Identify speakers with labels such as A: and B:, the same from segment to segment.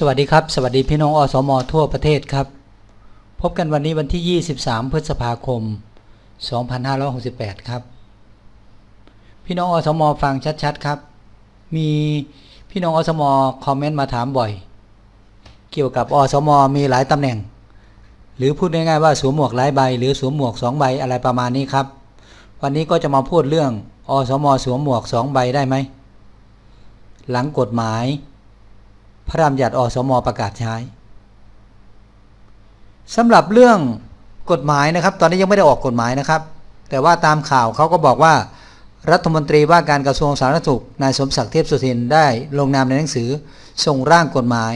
A: สวัสดีครับ สวัสดีพี่น้องอสมทั่วประเทศครับ พบกันวันนี้วันที่ 23 พฤษภาคม 2568 ครับ พี่น้องอสมฟังชัดๆครับ มีพี่น้องอสมคอมเมนต์มาถามบ่อย เกี่ยวกับอสมมีหลายตำแหน่ง หรือพูดง่ายๆว่าสวมหมวกหลายใบ หรือสวมหมวก 2 ใบอะไรประมาณนี้ครับ วันนี้ก็จะมาพูดเรื่องอสมสวมหมวก 2 ใบได้ไหมหลังกฎหมาย พระราชบัญญัติอสมประกาศใช้สำหรับเรื่องกฎหมายนะครับ ตอนนี้ยังไม่ได้ออกกฎหมายนะครับ แต่ว่าตามข่าวเขาก็บอกว่า รัฐมนตรีว่าการกระทรวงสาธารณสุขนายสมศักดิ์เทพสุทินได้ลงนามในหนังสือส่งร่างกฎหมาย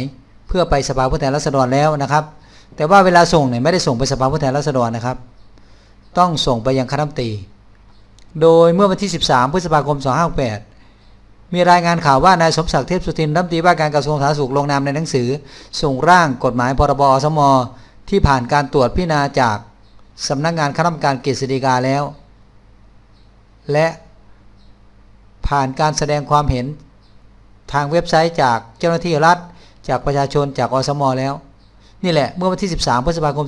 A: เพื่อไปสภาผู้แทนราษฎรแล้วนะครับ แต่ว่าเวลาส่งเนี่ยไม่ได้ส่งไปสภาผู้แทนราษฎรนะครับ ต้องส่งไปยังคณะรัฐมนตรี โดยเมื่อวันที่ 13 พฤษภาคม 2568 มีรายงานข่าวว่านายสมศักดิ์เทพสุทินรัฐมนตรีว่าการกระทรวงสาธารณสุขลงนามในหนังสือ ส่งร่างกฎหมายพรบอสมที่ผ่านการตรวจพิจารณาจากสำนักงานคณะกรรมการกฤษฎีกาแล้ว และผ่านการแสดงความเห็นทางเว็บไซต์จากเจ้าหน้าที่รัฐ จากประชาชนจากอสมแล้ว นี่แหละเมื่อวันที่ 13พฤษภาคม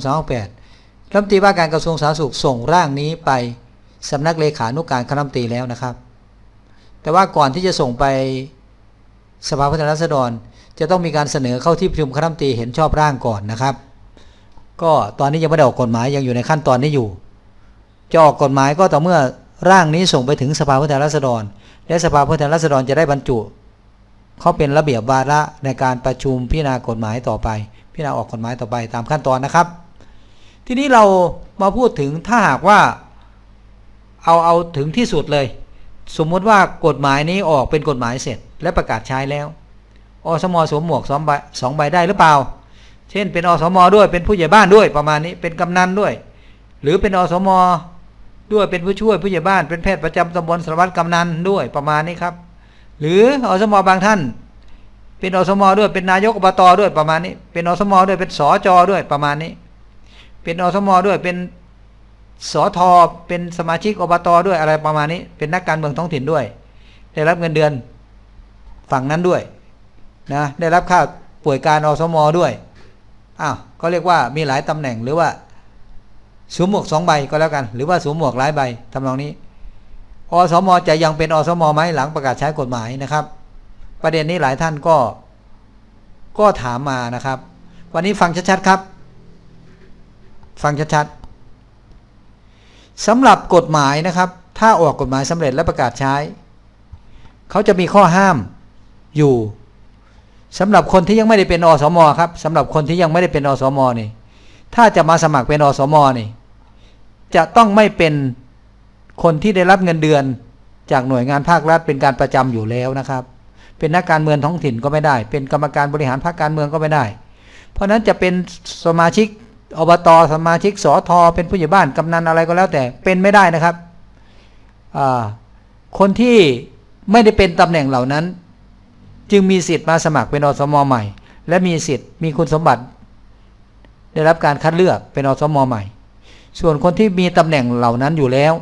A: 2568รัฐมนตรีว่าการกระทรวงสาธารณสุขส่งร่างนี้ไปสำนักเลขานุการคณะรัฐมนตรีแล้วนะครับ แต่ว่าก่อนที่จะส่งไปสภาผู้แทนราษฎร จะต้องมีการเสนอเข้าที่ประชุมคณะรัฐมนตรีเห็นชอบร่างก่อนนะครับ ก็ตอนนี้ยังไม่ได้ออกกฎหมายยังอยู่ในขั้นตอนนี้อยู่ จะออกกฎหมายก็ต่อเมื่อร่างนี้ส่งไปถึงสภาผู้แทนราษฎร และสภาผู้แทนราษฎรจะได้บรรจุ เขาเป็นระเบียบวาระในการประชุมพิจารณากฎหมายต่อไป พิจารณาออกกฎหมายต่อไปตามขั้นตอนนะครับ ทีนี้เรามาพูดถึงถ้าหากว่า เอาเอาถึงที่สุดเลย สมมุติว่ากฎหมายนี้ออกเป็นกฎหมายเสร็จ และประกาศใช้แล้ว อสมสวมหมวกสองใบสองใบได้หรือเปล่า เช่นเป็นอสมด้วยเป็นผู้ใหญ่บ้านด้วยประมาณนี้เป็นกำนันด้วย หรือเป็นอสมด้วยเป็นผู้ช่วยผู้ใหญ่บ้านเป็นแพทย์ประจำตำบลสารวัตรกำนันด้วยประมาณนี้ครับ หรืออสมบางท่าน เป็นอสมด้วยเป็นนายกอบตด้วยประมาณนี้ เป็นอสมด้วยเป็นสจด้วยประมาณนี้ เป็นอสมด้วยเป็น สอทอเป็นสมาชิกอบตด้วยอะไรประมาณนี้ เป็นนักการเมืองท้องถิ่นด้วย ได้รับเงินเดือนฝั่งนั้นด้วยนะได้รับค่าป่วยการอสมด้วยอ้าวก็เรียกว่ามีหลายตำแหน่งหรือว่าสวมหมวกสองใบก็แล้วกัน หรือว่าสวมหมวกหลายใบทำนองนี้อสมจะยังเป็นอสมไหมหลังประกาศใช้กฎหมายนะครับ ประเด็นนี้หลายท่านก็ ก็ถามมานะครับ วันนี้ฟังชัดๆครับ ฟังชัดๆ สำหรับกฎหมายนะครับ ถ้าออกกฎหมายสำเร็จและประกาศใช้ เขาจะมีข้อห้ามอยู่สำหรับคนที่ยังไม่ได้เป็นอสมครับสำหรับคนที่ยังไม่ได้เป็นอสมนี่ ถ้าจะมาสมัครเป็นอสมนี่ จะต้องไม่เป็นคนที่ได้รับเงินเดือน จากหน่วยงานภาครัฐเป็นการประจำอยู่แล้วนะครับ เป็นนักการเมืองท้องถิ่นก็ไม่ได้ เป็นกรรมการบริหารพรรคการเมืองก็ไม่ได้ เพราะนั้นจะเป็นสมาชิก อบตสมาชิกสอทอเป็นผู้ใหญ่บ้านกำนันอะไรก็แล้วแต่เป็นไม่ได้นะครับคนที่ไม่ได้เป็นตำแหน่งเหล่านั้น จึงมีสิทธิ์มาสมัครเป็นอสมใหม่ และมีสิทธิ์มีคุณสมบัติ ได้รับการคัดเลือกเป็นอสมใหม่ ส่วนคนที่มีตำแหน่งเหล่านั้นอยู่แล้ว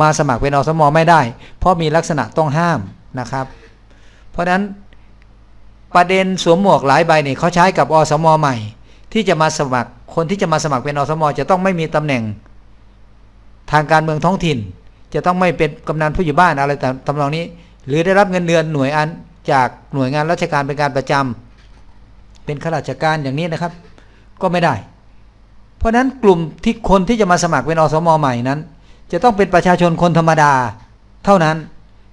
A: มาสมัครเป็นอสมไม่ได้ เพราะมีลักษณะต้องห้ามนะครับ เพราะฉะนั้นประเด็นสวมหมวกหลายใบนี่เขาใช้กับอสมใหม่ ที่จะมาสมัคร คนที่จะมาสมัครเป็นอสมจะต้องไม่มีตำแหน่ง ทางการเมืองท้องถิ่น จะต้องไม่เป็นกำนันผู้ใหญ่บ้านอะไรแต่ทำนองนี้ หรือได้รับเงินเดือนหน่วยอันจากหน่วยงานราชการเป็นการประจำเป็นข้าราชการอย่างนี้นะครับ ก็ไม่ได้ เพราะฉะนั้นกลุ่มที่คนที่จะมาสมัครเป็นอสมใหม่นั้น จะต้องเป็นประชาชนคนธรรมดา เท่านั้น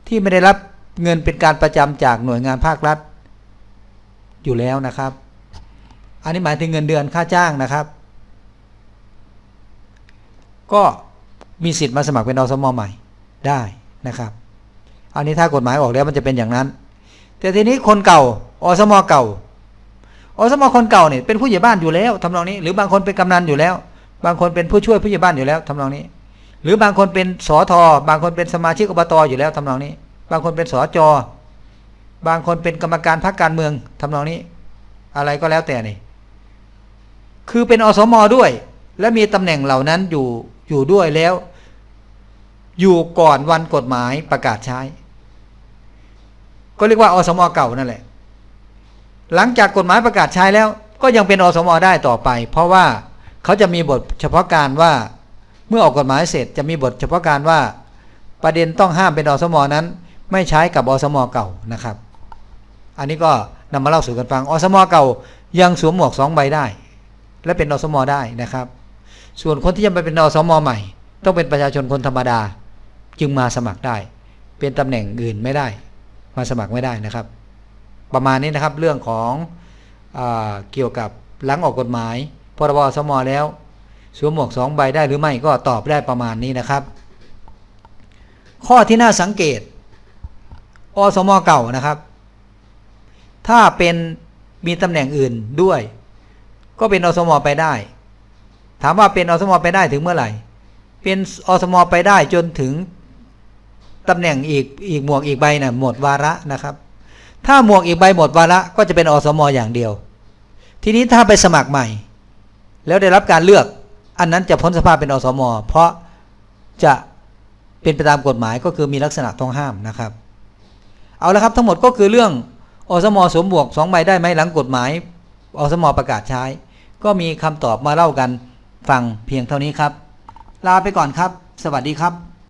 A: ที่ไม่ได้รับเงินเป็นการประจำจากหน่วยงานภาครัฐ อยู่แล้วนะครับ อันนี้หมายถึงเงินเดือนค่าจ้างนะครับ ก็มีสิทธิ์มาสมัครเป็นอสมใหม่ได้นะครับ อันนี้ถ้ากฎหมายออกแล้วมันจะเป็นอย่างนั้น แต่ทีนี้คนเก่าอสมเก่าอสมคนเก่าเนี่ยเป็นผู้ใหญ่บ้านอยู่แล้วทำนองนี้ หรือบางคนเป็นกำนันอยู่แล้ว บางคนเป็นผู้ช่วยผู้ใหญ่บ้านอยู่แล้วทำนองนี้ หรือบางคนเป็นสอทอบางคนเป็นสมาชิกอบตอยู่แล้วทำนองนี้ บางคนเป็นสอจบางคนเป็นกรรมการพรรคการเมืองทำนองนี้ อะไรก็แล้วแต่นี่ คือเป็นอสมด้วย และมีตำแหน่งเหล่านั้นอยู่อยู่ด้วยแล้ว อยู่ก่อนวันกฎหมายประกาศใช้ ก็เรียกว่าอสมเก่านั่นแหละ หลังจากกฎหมายประกาศใช้แล้ว ก็ยังเป็นอสมได้ต่อไป เพราะว่าเขาจะมีบทเฉพาะการว่าเมื่อออกกฎหมายเสร็จจะมีบทเฉพาะการว่า ประเด็นต้องห้ามเป็นอสมนั้น ไม่ใช้กับอสมเก่านะครับ อันนี้ก็นำมาเล่าสู่กันฟังอสมเก่ายังสวมหมวกสองใบได้ และเป็นอสมได้นะครับ ส่วนคนที่จะไปเป็นอสมใหม่ ต้องเป็นประชาชนคนธรรมดา จึงมาสมัครได้ เป็นตำแหน่งอื่นไม่ได้ มาสมัครไม่ได้นะครับ ประมาณนี้นะครับเรื่องของอเกี่ยวกับหลังออกกฎหมายพรบสมอแล้วสวมหมวกสองใบได้หรือไม่ก็ตอบได้ประมาณนี้นะครับ ข้อที่น่าสังเกต อสมอเก่านะครับ ถ้าเป็นมีตำแหน่งอื่นด้วย ก็เป็นอสมไปได้ ถามว่าเป็นอสมไปได้ถึงเมื่อไหร่ เป็นอสมไปได้จนถึงตำแหน่งอีกอีกหมวกอีกใบนะ่ะหมดวาระนะครับ ถ้าหมวกอีกใบหมดวาระก็จะเป็นอสมอย่างเดียว ทีนี้ถ้าไปสมัครใหม่ แล้วได้รับการเลือก อันนั้นจะพ้นสภาพเป็นอสมเพราะจะเป็นไปตามกฎหมายก็คือมีลักษณะต้องห้ามนะครับ เอาละครับทั้งหมดก็คือเรื่องอสมสมบวกสองใบได้ไหมหลังกฎหมายอสมประกาศใช้ ก็มีคำตอบมาเล่ากันฟังเพียงเท่านี้ครับ ลาไปก่อนครับ สวัสดีครับ